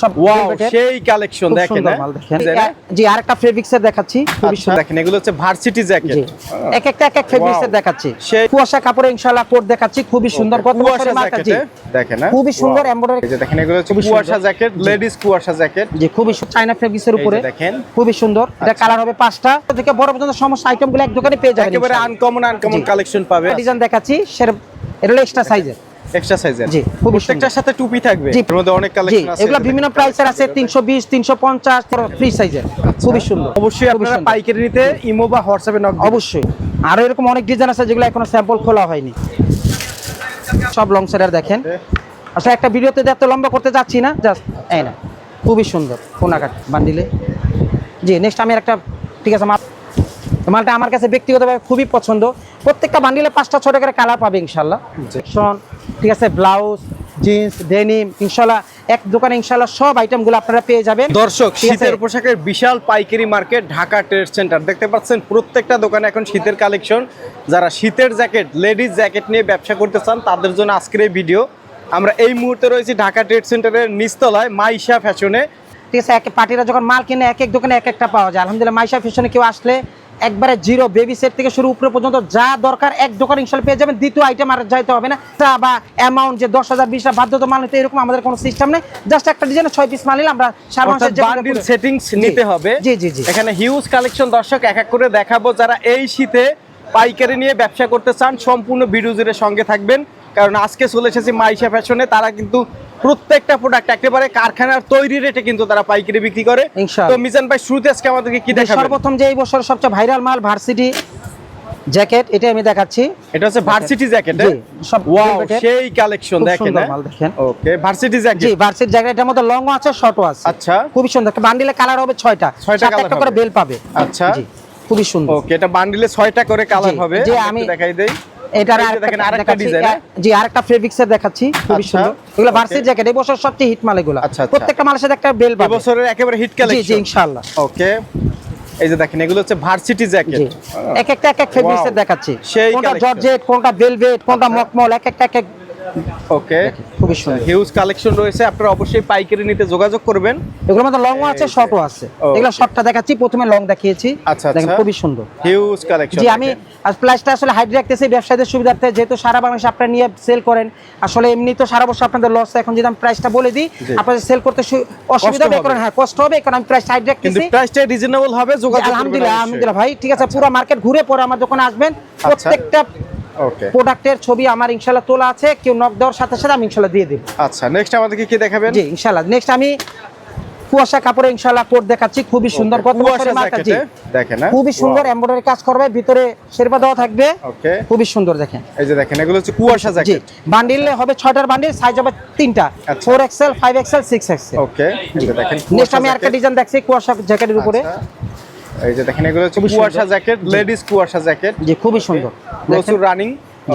সব ওয়াও velvet-এর। সেই কালেকশন দেখেন সুন্দর? মাল দেখেন। যে না? জি আরেকটা ফেব্রিক্সের দেখাচ্ছি খুবই আচ্ছা, সুন্দর। দেখেন এগুলো হচ্ছে ভার্সিটি জ্যাকেট এক একটা এক এক ফেব্রিক্সের দেখাচ্ছি। কুয়াশা কাপড়ে ইনশাআল্লাহ কোট দেখাচ্ছি খুবই সুন্দর। কত কুয়াশা বছরের মার্কা জি। জ্যাকেটে দেখেন হ্যাঁ? খুবই সুন্দর এমব্রয়ডারি এই যে দেখেন এগুলো হচ্ছে খুবই কুয়াশা জ্যাকেট লেডিস কুয়াশা জ্যাকেট জি খুবই চায়না ফেব্রিক্সের উপরে। দেখেন। খুবই সুন্দর। এটা আচ্ছা। কালার হবে পাঁচটা। থেকে বড় পর্যন্ত সমস্ত আইটেমগুলো এক দোকানে পেয়ে যাবেন একেবারে আনকমন আনকমন কালেকশন পাবে। ডিজাইন দেখাচ্ছি সেটা এটা এক্সট্রা সাইজের এক্সট্রা সাইজের জি, খুবই প্রত্যেকটার সাথে টুপি থাকবে। এর মধ্যে অনেক কালেকশন আছে। এগুলো বিভিন্ন প্রাইসের আছে তিনশো বিশ তিনশো পঞ্চাশ ফ্রি সাইজের খুবই সুন্দর আচ্ছা। অবশ্যই আপনারা পাইকারি নিতে ইমো বা হোয়াটসঅ্যাপে নক অবশ্যই। আরও এরকম অনেক ডিজাইন আছে যেগুলো এখনও স্যাম্পল খোলা হয়নি। সব লং দেখেন। আসলে একটা ভিডিওতে এত লম্বা করতে যাচ্ছি না জাস্ট এই না। খুবই সুন্দর কোনাকাট বান্ডিলে। জি নেক্সট আমি একটা ঠিক আছে মাল মালটা আমার কাছে ব্যক্তিগতভাবে খুবই পছন্দ। প্রত্যেকটা বান্ডিলে পাঁচটা ছটা করে কালার পাবে ইনশাল্লাহ। ঠিক আছে ব্লাউজ জিন্স ডেনিম ইনশাল্লাহ এক দোকানে ইনশাল্লাহ সব আইটেমগুলো আপনারা পেয়ে যাবেন। দর্শক? শীতের পোশাকের বিশাল পাইকারি মার্কেট ঢাকা ট্রেড সেন্টার। দেখতে পাচ্ছেন প্রত্যেকটা দোকানে এখন শীতের কালেকশন। যারা শীতের জ্যাকেট লেডিস জ্যাকেট নিয়ে ব্যবসা করতে চান তাদের জন্য আজকের এই ভিডিও। আমরা এই মুহূর্তে রয়েছি ঢাকা ট্রেড সেন্টারের নিচতলায় মাইশা ফ্যাশনে। ঠিক আছে এক পার্টিরা যখন মাল কিনে এক এক দোকানে এক একটা পাওয়া যায়। আলহামদুলিল্লাহ মাইশা ফ্যাশনে কেউ আসলে একবারে জিরো বেবি সেট থেকে শুরু উপরে পর্যন্ত যা দরকার এক দোকান ইনশাল্লাহ পেয়ে যাবেন। দ্বিতীয় আইটেম আর যাইতে হবে না। তা বা অ্যামাউন্ট যে দশ হাজার বিশ হাজার বাধ্যতা মাল নিতে এরকম আমাদের কোনো সিস্টেম নেই। জাস্ট একটা ডিজাইনে ছয় পিস মাল নিলে আমরা বান্ডিল সেটিংস নিতে হবে। জি জি জি। এখানে হিউজ কালেকশন দর্শক এক এক করে দেখাবো। যারা এই শীতে পাইকারি নিয়ে ব্যবসা করতে চান সম্পূর্ণ ভিডিও জুড়ে সঙ্গে থাকবেন। কারণ আজকে চলে এসেছি মাইশা ফ্যাশনে তারা কিন্তু প্রত্যেকটা প্রোডাক্ট একেবারে কারখানার তৈরি রেটে কিন্তু তারা পাইকারি বিক্রি করে। তো মিজান ভাই শুরুতে আজকে আমাদেরকে কি দেখাবেন? সর্বপ্রথম যে এই বছর সবচেয়ে ভাইরাল মাল ভার্সিটি জ্যাকেট এটা আমি দেখাচ্ছি। এটা হচ্ছে ভার্সিটি জ্যাকেট জি, সব ওয়াও। সেই কালেকশন দেখেন সুন্দর মাল দেখেন। ওকে ভার্সিটি জ্যাকেট জি ভার্সিটি জ্যাকেট এটার মধ্যে লংও আছে শর্টও আছে। আচ্ছা। খুবই সুন্দর। বান্ডিলে কালার হবে ছয়টা। ছয়টা সাত colour একটা করে বেল পাবে। আচ্ছা। জি, খুবই সুন্দর। ওকে এটা বান্ডিলে 6টা করে কালার হবে। আমি- দেখাই দেই। এটার আরেকটা ডিজাইন এ- জি আরেকটা ফেব্রিক্সের দেখাচ্ছি খুবই আচ্ছা, সুন্দর। এগুলো. ভার্সিটি জ্যাকেট এই বছর সবচেয়ে হিট মাল এগুলো। আচ্ছা, আচ্ছা। প্রত্যেকটা মালের সাথে একটা বেল পাবে। বছরের একেবারে হিট জি জি কালেকশন ইনশাআল্লাহ। ওকে এই যে দেখেন এগুলো হচ্ছে ভার্সিটি জ্যাকেট এক একটা এক এক ফেব্রিক্সের দেখাচ্ছি। কোনটা। জর্জেট কোনটা ভেলভেট কোনটা মকমল এক একটা এক এক ওকে খুবই সুন্দর। হিউজ কালেকশন রয়েছে আপনারা অবশ্যই পাইকারি নিতে যোগাযোগ করবেন। এগুলোর মধ্যে লংও আছে শর্টও আছে। এগুলো শর্টটা দেখাচ্ছি প্রথমে লং দেখিয়েছি। আচ্ছা, দেখেন আচ্ছা। খুবই সুন্দর। হিউজ কালেকশন জি আমি প্লাসটা আসলে হাইড রাখতেছি ব্যবসায়ীদের সুবিধার্থে যেহেতু সারা বাংলাদেশে আপনারা নিয়ে সেল করেন আসলে এমনি তো সারা বছর আপনাদের লস এখন যদি আমি প্রাইসটা বলে দিই। আপনাদের সেল করতে অসুবিধা হবে। কারণ হ্যাঁ কষ্ট হবে কারণ আমি প্রাইস হাইড কিন্তু রাখতেছি। প্রাইসটা রিজনেবল হবে যোগাযোগ আলহামদুলিল্লাহ আলহামদুলিল্লাহ ভাই ঠিক আছে পুরো মার্কেট ঘুরে পরে আমার দোকানে আসবেন। আচ্ছা। প্রত্যেকটা প্রোডাক্টের ছবি আমার ইনশাল্লাহ তোলা আছে। কেউ নক দেওয়ার সাথে সাথে আমি ইনশাল্লাহ দিয়ে দেবো। আচ্ছা নেক্সট আমাদেরকে কি দেখাবেন? জি ইনশাল্লাহ নেক্সট আমি কুয়াশা কাপড়ে ইনশাল্লাহ কোট দেখাচ্ছি। খুবই সুন্দর কত বছরের মার্কা জি। দেখেন হ্যাঁ? খুবই সুন্দর এমব্রয়ডারি কাজ করবে ভিতরে শেরপা দেওয়া থাকবে। ওকে খুবই সুন্দর দেখেন। এই যে দেখেন এগুলো হচ্ছে কুয়াশা জি জ্যাকেট বান্ডিলে হবে ছয়টার বান্ডিল সাইজ হবে তিনটা। Four XL five XL six XL okay দেখেন নেক্সট আমি জ্যাকেট। ডিজাইন দেখছি কুয়াশা জ্যাকেটের উপরে। আচ্ছা। এই যে দেখেন এগুলো হচ্ছে খুবই সুন্দর। কুয়াশা জ্যাকেট লেডিস কুয়াশা জ্যাকেট। জি খুবই সুন্দর। প্রচুর রানিং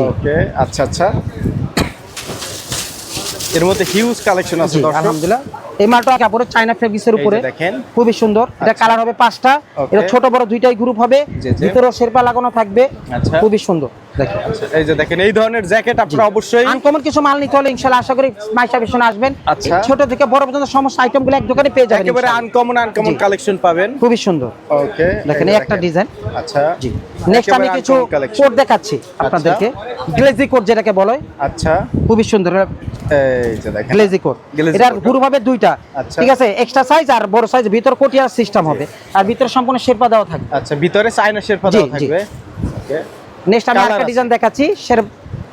ওকে আচ্ছা আচ্ছা। এর মধ্যে হিউজ কালেকশন আছে আলহামদুলিল্লাহ। এই মালটা কাপড়ের চাইনা ফেব্রিক্সের এর উপরে। দেখেন। খুবই সুন্দর। এটা আচ্ছা। কালার হবে পাঁচটা। এটা ছোট বড় দুইটাই গ্রুপ হবে। জি। শেরপা লাগানো থাকবে। আচ্ছা। খুবই সুন্দর। এই যে দেখেন এই ধরনের জ্যাকেট আপনারা অবশ্যই আনকমন কিছু মাল নিতে হলে ইনশাআল্লাহ আশা করি মাইশা ভীষণ আসবেন। আচ্ছা। ছোট থেকে বড় পর্যন্ত সমস্ত আইটেমগুলো এক দোকানে পেয়ে যাবেন একেবারে আনকমন আনকমন কালেকশন পাবেন। খুবই সুন্দর। ওকে দেখেন এই একটা ডিজাইন আচ্ছা। জি। নেক্সট আমি কিছু। কোড দেখাচ্ছি আপনাদেরকে। গ্লেজি কোড যেটাকে বলে। আচ্ছা। খুবই সুন্দর। এই যে দেখেন। গ্লেজি এটার coat। গুরু দুইটা। আচ্ছা। ঠিক আছে? এক্সট্রা সাইজ আর বড় সাইজ ভিতর কোটিয়ার সিস্টেম হবে। আর ভিতরে সম্পূর্ণ শেরপা দেওয়া থাকবে। আচ্ছা ভিতরে শেরপা দেওয়া থাকবে। ওকে নেক্সট আমি আরেকটা ডিজাইন দেখাচ্ছি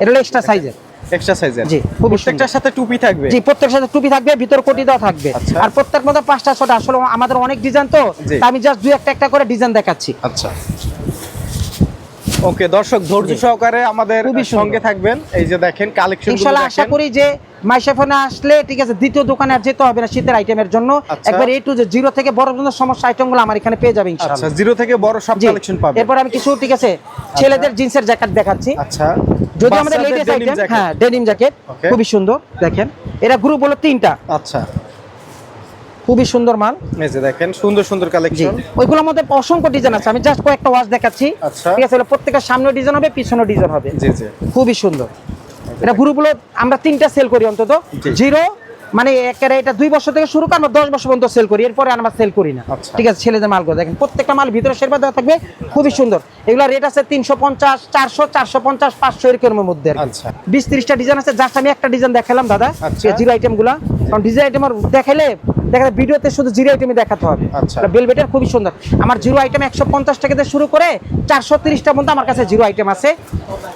এটা হলো এক্সট্রা সাইজের এক্সট্রা সাইজের জি, প্রত্যেকটার সাথে টুপি থাকবে? জি সাথে টুপি থাকবে ভিতর কোটি দেওয়া থাকবে। আচ্ছা। আর প্রত্যেক মধ্যে পাঁচটা ছটা আসলে আমাদের অনেক ডিজাইন তো আমি জাস্ট দুই একটা একটা করে ডিজাইন দেখাচ্ছি। আচ্ছা। ওকে দর্শক ধৈর্য সহকারে আমাদের সঙ্গে থাকবেন। এই যে দেখেন কালেকশন ইনশাল্লাহ আশা করি যে মাইশাফোনে আসলে ঠিক আছে দ্বিতীয় দোকানে আর যেতে হবে না শীতের আইটেমের জন্য। আচ্ছা। একবার এ টু যে জিরো থেকে বড় পর্যন্ত সমস্ত আইটেমগুলো আমার এখানে পেয়ে যাবে আচ্ছা ইনশাআল্লাহ জিরো থেকে বড় সব কালেকশন পাবেন এরপর আমি কিছু ঠিক আছে ছেলেদের জিন্সের জ্যাকেট দেখাচ্ছি। আচ্ছা। যদি আমাদের আইটেম হ্যাঁ ডেনিম জ্যাকেট খুবই সুন্দর দেখেন। এরা গ্রুপ হলো তিনটা। আচ্ছা। খুবই সুন্দর মাল এই যে দেখেন সুন্দর সুন্দর কালেকশন ওইগুলোর মধ্যে অসংখ্য ডিজাইন আছে। আমি জাস্ট কয়েকটা ওয়াশ দেখাচ্ছি। আচ্ছা। ঠিক আছে প্রত্যেকের প্রত্যেকটা সামনে ডিজাইন হবে পিছনে ডিজাইন হবে। জি জি। খুবই সুন্দর। এটা গ্রুপগুলো আমরা তিনটা সেল করি অন্তত। জিরো মানে একেবারে এটা দুই বছর থেকে শুরু করে আমরা দশ বছর পর্যন্ত সেল করি এরপরে আমরা সেল করি না। আচ্ছা। ঠিক আছে ছেলেদের মালগুলো। দেখেন প্রত্যেকটা মাল ভিতরে শেরপা দেওয়া থাকবে খুবই সুন্দর। এগুলো রেট আছে তিনশো পঞ্চাশ চারশো চারশো পঞ্চাশ পাঁচশো এরকমের মধ্যে। আচ্ছা। বিশ তিরিশটা ডিজাইন আছে জাস্ট আমি একটা ডিজাইন দেখালাম দাদা আচ্ছা। জিরো আইটেমগুলা। কারণ ডিজাইন আইটেম দেখাইলে দেখা ভিডিওতে শুধু জিরো আইটেমই দেখাতে হবে। বেলভেটের খুবই সুন্দর। আমার জিরো আইটেম একশো পঞ্চাশ টাকা থেকে শুরু করে চারশো তিরিশটা পর্যন্ত আমার কাছে জিরো আইটেম আছে।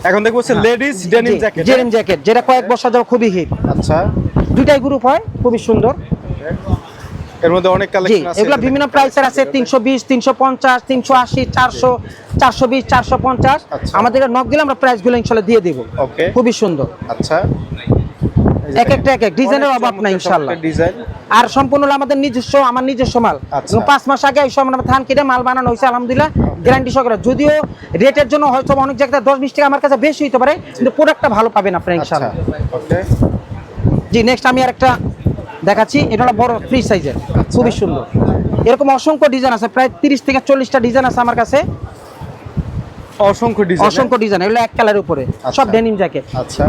এখন দেখব ladies denim jacket denim jacket যেটা কয়েক বছর যাওয়া খুবই হিট আচ্ছা। দুইটাই গ্রুপ হয় খুবই সুন্দর। এর মধ্যে অনেক কালেকশন আছে এগুলো বিভিন্ন প্রাইসের আছে তিনশো বিশ তিনশো পঞ্চাশ তিনশো আশি চারশো চারশো বিশ চারশো পঞ্চাশ। আচ্ছা। আমাদের নক দিলে আমরা প্রাইসগুলো ইনশাল্লাহ দিয়ে দেবো। ওকে খুবই সুন্দর। আচ্ছা। এক একটা এক এক। ডিজাইনের অভাব নাই ইনশাল্লাহ ডিজাইন আর সম্পূর্ণ হলো আমাদের নিজস্ব আমার নিজস্ব মাল। আচ্ছা। পাঁচ মাস আগে এই সময় ধান কেটে মাল বানানো হয়েছে আলহামদুলিল্লাহ। গ্যারান্টি সহকারে। যদিও রেটের জন্য হয়তো অনেক জায়গায় দশ বিশ টাকা আমার কাছে বেশি হতে পারে কিন্তু প্রোডাক্টটা ভালো পাবেন আপনার আচ্ছা। ইনশাল্লাহ ওকে জি নেক্সট আমি আর একটা দেখাচ্ছি। এটা হলো বড় ফ্রি সাইজের খুবই সুন্দর। এরকম অসংখ্য ডিজাইন আছে প্রায় তিরিশ থেকে চল্লিশটা ডিজাইন আছে আমার কাছে। অসংখ্য ডিজাইন অসংখ্য ডিজাইন এগুলো এক কালারের উপরে। আচ্ছা। সব ডেনিম জ্যাকেট আচ্ছা।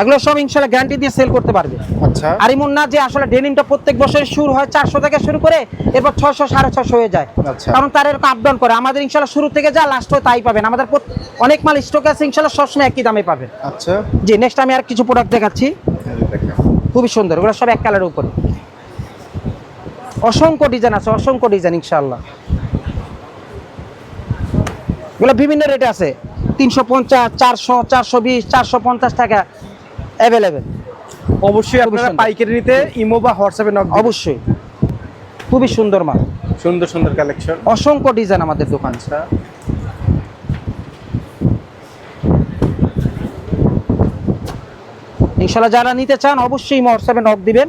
এগুলো সব ইনশাল্লাহ গ্যারান্টি দিয়ে সেল করতে পারবে। আচ্ছা। আর এমন না যে আসলে ডেনিমটা প্রত্যেক বছর শুরু হয় চারশো থেকে শুরু করে এরপর ছয়শো সাড়ে ছশো হয়ে যায়। আচ্ছা। কারণ তার এরকম আপ ডাউন করে। আমাদের ইনশাল্লাহ শুরু থেকে যা লাস্ট হয় তাই পাবেন। আমাদের অনেক মাল স্টক আছে ইনশাল্লাহ সবসময় একই দামে পাবেন। আচ্ছা। জি নেক্সট আমি আর কিছু প্রোডাক্ট দেখাচ্ছি। খুবই সুন্দর ওগুলো সব এক কালারের উপরে। অসংখ্য ডিজাইন আছে অসংখ্য ডিজাইন ইনশাল্লাহ এগুলো বিভিন্ন রেটে আছে তিনশো পঞ্চাশ চারশো চারশো বিশ চারশো পঞ্চাশ টাকা অ্যাভেলেবেল অবশ্যই আপনারা। পাইকারি নিতে ইমো বা হোয়াটসঅ্যাপে নক অবশ্যই অবশ্যই। খুবই সুন্দর মাল। সুন্দর সুন্দর কালেকশন অসংখ্য ডিজাইন আমাদের দোকান। ইনশাল্লাহ যারা নিতে চান অবশ্যই হোয়াটসঅ্যাপে নক দিবেন।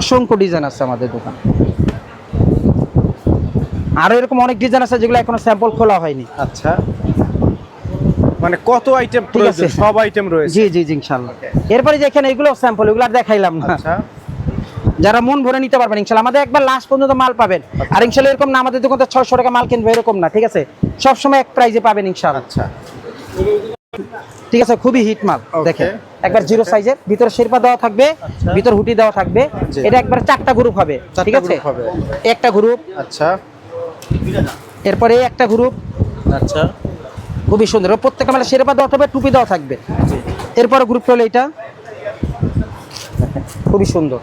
অসংখ্য ডিজাইন আছে আমাদের দোকান। আরও এরকম অনেক ডিজাইন আছে যেগুলো এখনও স্যাম্পল খোলা হয়নি। আচ্ছা। মানে কত আইটেম ঠিক আছে। সব আইটেম রয়েছে। জি জি জি ইনশাল্লাহ এরপরে যেখানে এগুলো স্যাম্পল এগুলো আর দেখাইলাম না। আচ্ছা। যারা মন ভরে নিতে পারবেন ইনশাল্লাহ। আমাদের একবার লাস্ট পর্যন্ত মাল পাবেন। আর ইনশাল্লাহ এরকম না আমাদের দোকানে ছয়শো টাকা মাল কিনবে এরকম না ঠিক আছে? সবসময় এক প্রাইজে পাবেন ইনশাল্লাহ। আচ্ছা। ঠিক আছে খুবই হিট মাল. দেখেন। একবার জিরো সাইজের ভিতরে শেরপা দেওয়া থাকবে আচ্ছা। ভিতর হুটি দেওয়া থাকবে। এটা একবার চারটা গ্রুপ হবে ঠিক আছে? একটা গ্রুপ আচ্ছা। এরপরে একটা গ্রুপ আচ্ছা। খুবই সুন্দর। প্রত্যেকটা মানে শেরপা দেওয়া থাকবে টুপি দেওয়া থাকবে। এরপরে গ্রুপ হলো এটা। খুবই সুন্দর।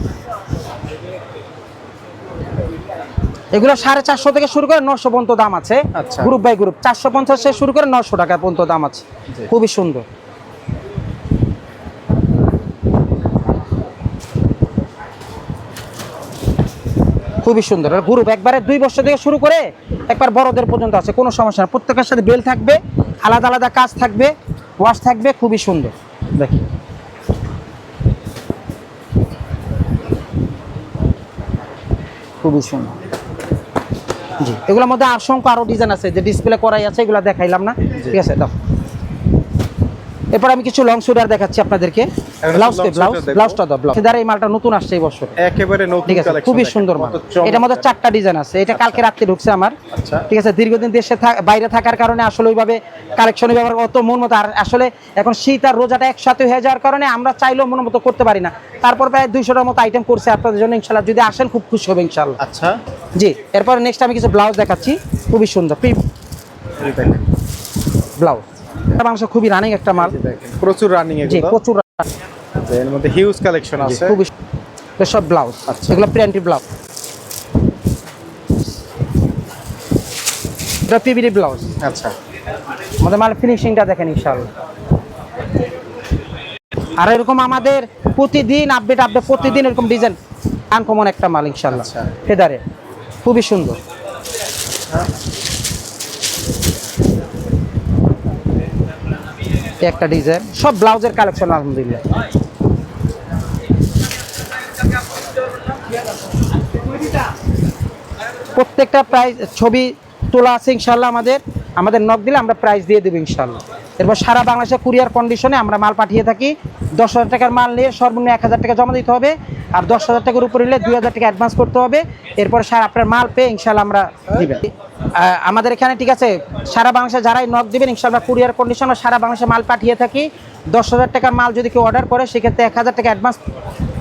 এগুলো সাড়ে চারশো থেকে শুরু করে নশো পর্যন্ত দাম আছে। গ্রুপ বাই গ্রুপ চারশো পঞ্চাশ থেকে শুরু করে নশো টাকা পর্যন্ত দাম আছে। খুবই সুন্দর। খুবই সুন্দর। আর গ্রুপ একবারে দুই বছর থেকে শুরু করে একবার বড়দের পর্যন্ত আছে। কোনো সমস্যা না। প্রত্যেকের সাথে বেল থাকবে আলাদা আলাদা কাজ থাকবে ওয়াশ থাকবে খুবই সুন্দর। দেখি। খুবই সুন্দর। জি। এগুলোর মধ্যে অসংখ্য আরও ডিজাইন আছে যে ডিসপ্লে করাই আছে এগুলো দেখাইলাম না। ঠিক আছে দাও। এরপর আমি কিছু লং সুইডার দেখাচ্ছি আপনাদেরকে। একটা ব্লাউজ long ব্লাউজ sweater দেখব। ব্লাউজটা দাও ব্লাউজ। এই মালটা নতুন আসছে এই বছর। একেবারে ঠিক আছে খুবই সুন্দর মাল। এটার মধ্যে চারটা ডিজাইন আছে। এটা কালকে রাত্রে ঢুকছে আমার। আচ্ছা। ঠিক আছে দীর্ঘদিন দেশে বাইরে থাকার কারণে আসলে ওইভাবে কালেকশন অত মন মতো আর আসলে এখন শীত আর রোজাটা একসাথে হয়ে যাওয়ার কারণে আমরা চাইলেও মন মতো করতে পারি না। তারপর প্রায় দুইশোটার মতো আইটেম করছে আপনাদের জন্য ইনশাল্লাহ যদি আসেন খুব খুশি হবে ইনশাল্লাহ আচ্ছা। জি এরপর নেক্সট আমি কিছু ব্লাউজ দেখাচ্ছি। খুবই সুন্দর। ব্লাউজ। মাংস খুবই রানিং একটা মাল। প্রচুর রানিং জি প্রচুর যে এর মধ্যে হিউজ কালেকশন আছে। খুবই সব ব্লাউজ আচ্ছা। এগুলো প্রিন্টি ব্লাউজ এটা পিবিডি ব্লাউজ আচ্ছা। আমাদের মাল ফিনিশিংটা দেখেন ইনশাআল্লাহ। আর এরকম আমাদের প্রতিদিন আপডেট আপডেট প্রতিদিন এরকম ডিজাইন আনকমন একটা মাল ইনশাআল্লাহ। আচ্ছা। ফেদারে। খুবই সুন্দর। একটা ডিজাইন সব ব্লাউজের কালেকশন আলহামদুলিল্লাহ। প্রত্যেকটা প্রাইজ ছবি তোলা আছে ইনশাল্লাহ আমাদের। আমাদের নক দিলে আমরা প্রাইজ দিয়ে দেবো ইনশাল্লাহ। এরপর সারা বাংলাদেশে কুরিয়ার কন্ডিশনে আমরা মাল পাঠিয়ে থাকি। দশ হাজার টাকার মাল নিয়ে সর্বনিম্ন এক হাজার টাকা জমা দিতে হবে আর দশ হাজার টাকার উপরে নিলে দুই হাজার টাকা অ্যাডভান্স করতে হবে। এরপরে স্যার, আপনার মাল পেয়ে ইনশাল্লাহ আমরা দিবেন। আমাদের এখানে ঠিক আছে, সারা বাংলাদেশে যারাই নক দিবেন ইনশাল্লাহ কুরিয়ার কন্ডিশনে সারা বাংলাদেশে মাল পাঠিয়ে থাকি। দশ হাজার টাকার মাল যদি কেউ অর্ডার করে, সেক্ষেত্রে এক হাজার টাকা অ্যাডভান্স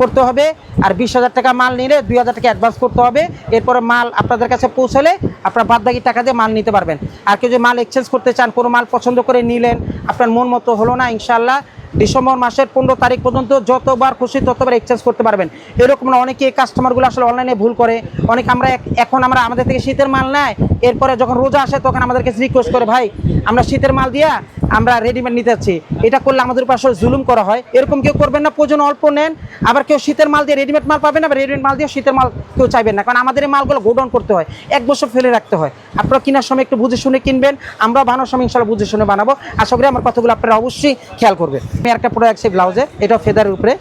করতে হবে আর বিশ হাজার টাকা মাল নিলে দুই হাজার টাকা অ্যাডভান্স করতে হবে। এরপরে মাল আপনাদের কাছে পৌঁছালে আপনার বাদ বাকি টাকা দিয়ে মাল নিতে পারবেন। আর কেউ যদি মাল এক্সচেঞ্জ করতে চান, কোনো মাল পছন্দ করে নিলেন আপনার মন মতো হলো না ইনশাল্লাহ ডিসেম্বর মাসের পনেরো তারিখ পর্যন্ত যতবার খুশি ততবার এক্সচেঞ্জ করতে পারবেন। এরকম না, অনেকে কাস্টমারগুলো আসলে অনলাইনে ভুল করে। অনেক আমরা এখন আমরা আমাদের থেকে শীতের মাল নেয়, এরপরে যখন রোজা আসে তখন আমাদেরকে রিকোয়েস্ট করে, ভাই, আমরা শীতের মাল দিয়া আমরা রেডিমেড নিতে যাচ্ছি। এটা করলে আমাদের উপর আসলে জুলুম করা হয়। এরকম কেউ করবেন না প্রয়োজন অল্প নেন। আবার কেউ শীতের মাল দিয়ে রেডিমেড মাল পাবেন আবার রেডিমেড মাল দিয়ে শীতের মাল কেউ চাইবেন না। কারণ আমাদের এই মালগুলো গোডাউন করতে হয়। এক বছর ফেলে রাখতে হয়। আপনারা কেনার সময় একটু বুঝে শুনে কিনবেন। আমরা বানানোর সময় ইনশাল্লাহ বুঝে শুনে বানাবো। আশা করি আমার কথাগুলো আপনারা অবশ্যই খেয়াল করবেন। আমি একটা প্রোডাক্ট সেই ব্লাউজের এটা ফেদারের উপরে।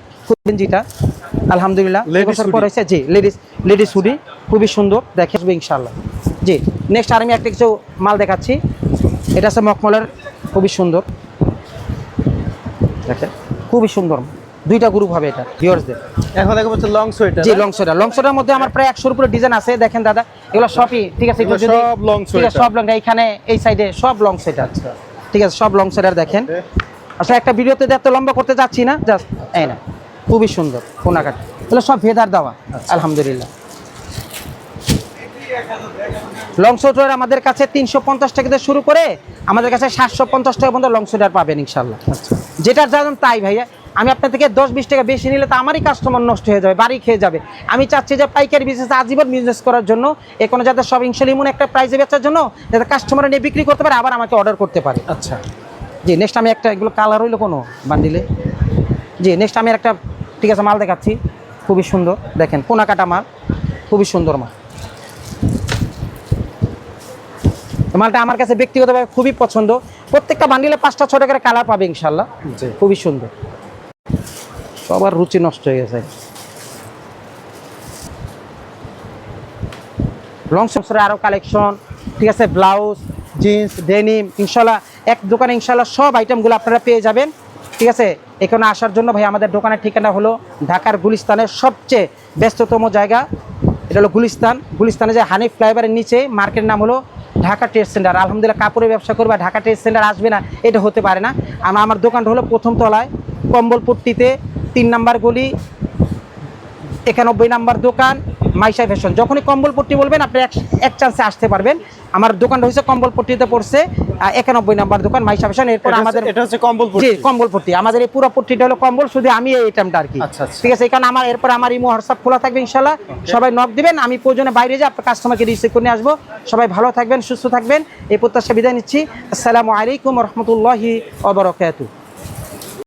গেঞ্জিটা আলহামদুলিল্লাহ। পর হয়েছে জি লেডিস লেডিস হুডি খুবই সুন্দর। দেখে আসবে ইনশাল্লাহ। জি নেক্সট আর আমি একটা কিছু মাল দেখাচ্ছি। এটা আছে মকমলের খুবই সুন্দর। দেখেন খুবই সুন্দর। দুইটা গ্রুপ হবে এটা ভিউয়ার্সদের এখন দেখা যাচ্ছে লং সোয়েটার জি লং সোয়েটার লং সোয়েটার মধ্যে আমার প্রায় একশোর উপরে ডিজাইন আছে দেখেন দাদা। এগুলো সবই ঠিক আছে এগুলো যদি- সব আছে sweater। সব লং এইখানে এই সাইডে সব লং সোয়েটার ঠিক আছে সব লং সোয়েটার দেখেন। আচ্ছা একটা ভিডিওতে এত লম্বা করতে যাচ্ছি না জাস্ট এই না। খুবই সুন্দর কোনাকাট। এগুলো সব ভেদার দেওয়া আলহামদুলিল্লাহ। লং সোয়েটার আমাদের কাছে তিনশো পঞ্চাশ টাকা থেকে শুরু করে আমাদের কাছে সাতশো পঞ্চাশ টাকা পর্যন্ত লং সোয়েটার পাবেন ইনশাল্লাহ যেটার যাবেন তাই ভাইয়া আমি আপনার থেকে দশ বিশ টাকা বেশি নিলে তো আমারই কাস্টমার নষ্ট হয়ে যাবে বাড়ি খেয়ে যাবে। আমি চাচ্ছি যে পাইকারি বিজনেস আজীবন বিজনেস করার জন্য এখানে যাতে সব এমন একটা প্রাইসে বেচার জন্য যাতে কাস্টমার নিয়ে বিক্রি করতে পারে আবার আমাকে অর্ডার করতে পারে। আচ্ছা। জি নেক্সট আমি একটা এগুলো কালার হইল কোনো বান্ডিলে? জি নেক্সট আমি একটা ঠিক আছে মাল দেখাচ্ছি। খুবই সুন্দর দেখেন পোনা কাটা মাল। খুবই সুন্দর মাল এই মালটা আমার কাছে ব্যক্তিগতভাবে খুবই পছন্দ। প্রত্যেকটা বান্ডিলে পাঁচটা ছটা করে কালার পাবে ইনশাল্লাহ খুবই সুন্দর। সবার রুচি নষ্ট হয়ে গেছে। লং সংসারে আরও কালেকশন ঠিক আছে ব্লাউজ জিন্স ডেনিম ইনশাল্লাহ এক দোকানে ইনশাল্লাহ সব আইটেমগুলো আপনারা পেয়ে যাবেন। ঠিক আছে এখানে আসার জন্য ভাই আমাদের দোকানের ঠিকানা হলো ঢাকার গুলিস্তানের সবচেয়ে ব্যস্ততম জায়গা। এটা হলো গুলিস্তান। গুলিস্তানে যে হানিফ ফ্লাইওভারের নিচে মার্কেট নাম হলো ঢাকা ট্রেড সেন্টার আলহামদুলিল্লাহ কাপড়ের ব্যবসা করবে, ঢাকা ট্রেড সেন্টার আসবে না, এটা হতে পারে না। আমার আমার দোকানটা হলো প্রথম তলায়, কম্বলপট্টিতে তিন নাম্বার গলি, একানব্বই নাম্বার দোকান, মাইশা ফ্যাশন যখনই কম্বলপট্টি বলবেন, আপনি এক চান্সে আসতে পারবেন। আমার দোকানটা হয়েছে কম্বলপট্টিতে পড়ছে একানব্বই নাম্বার দোকান মাইশা ফ্যাশন এরপর আমাদের এটা হচ্ছে কম্বল জি কম্বলপট্টি আমাদের এই পুরো পট্টিটা হলো কম্বল শুধু আমি এই আইটেমটা আর কি। আচ্ছা, আচ্ছা। ঠিক আছে এখানে আমার এরপর আমার ইমো হোয়াটসঅ্যাপ খোলা থাকবে ইনশাল্লাহ সবাই নক দিবেন আমি প্রয়োজনে বাইরে যাই আপনার কাস্টমারকে রিসিভ করে আসব। সবাই ভালো থাকবেন সুস্থ থাকবেন। এই প্রত্যাশা বিদায় নিচ্ছি। আসসালামু আলাইকুম রহমতুল্লাহি ওবরাকাতুহ